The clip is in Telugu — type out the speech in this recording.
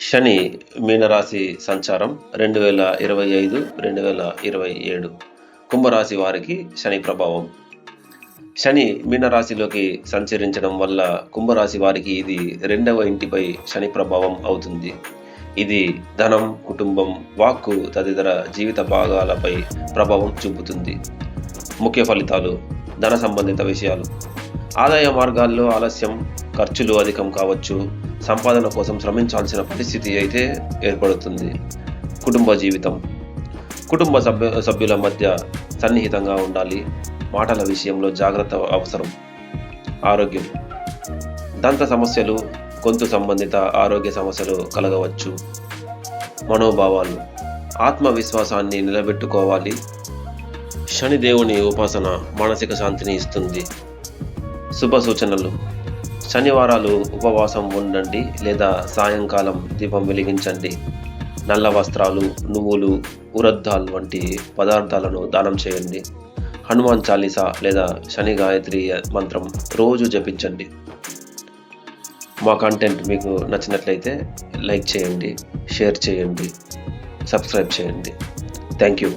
శని మీనరాశి సంచారం రెండు వేల ఇరవై ఐదు రెండు వేల ఇరవై ఏడు. కుంభరాశి వారికి శని ప్రభావం. శని మీనరాశిలోకి సంచరించడం వల్ల కుంభరాశి వారికి ఇది రెండవ ఇంటిపై శని ప్రభావం అవుతుంది. ఇది ధనం కుటుంబం వాక్కు తదితర జీవిత భాగాలపై ప్రభావం చూపుతుంది. ముఖ్య ఫలితాలు ధన సంబంధిత విషయాలు. ఆదాయ మార్గాల్లో ఆలస్యం ఖర్చులు అధికం కావచ్చు సంపాదన కోసం శ్రమించాల్సిన పరిస్థితి అయితే ఏర్పడుతుంది. కుటుంబ జీవితం. కుటుంబ సభ్యు సభ్యుల మధ్య సన్నిహితంగా ఉండాలి. మాటల విషయంలో జాగ్రత్త అవసరం. ఆరోగ్యం. దంత సమస్యలు గొంతు సంబంధిత ఆరోగ్య సమస్యలు కలగవచ్చు. మనోభావాలు. ఆత్మవిశ్వాసాన్ని నిలబెట్టుకోవాలి. శనిదేవుని ఉపాసన మానసిక శాంతిని ఇస్తుంది. శుభ సూచనలు. శనివారాలు ఉపవాసం ఉండండి లేదా సాయంకాలం దీపం వెలిగించండి. నల్ల వస్త్రాలు నువ్వులు ఉరద్దాల్ వంటి పదార్థాలను దానం చేయండి. హనుమాన్ చాలీసా లేదా శని గాయత్రి మంత్రం రోజు జపించండి. మా కంటెంట్ మీకు నచ్చినట్లయితే లైక్ చేయండి షేర్ చేయండి సబ్స్క్రైబ్ చేయండి. Thank you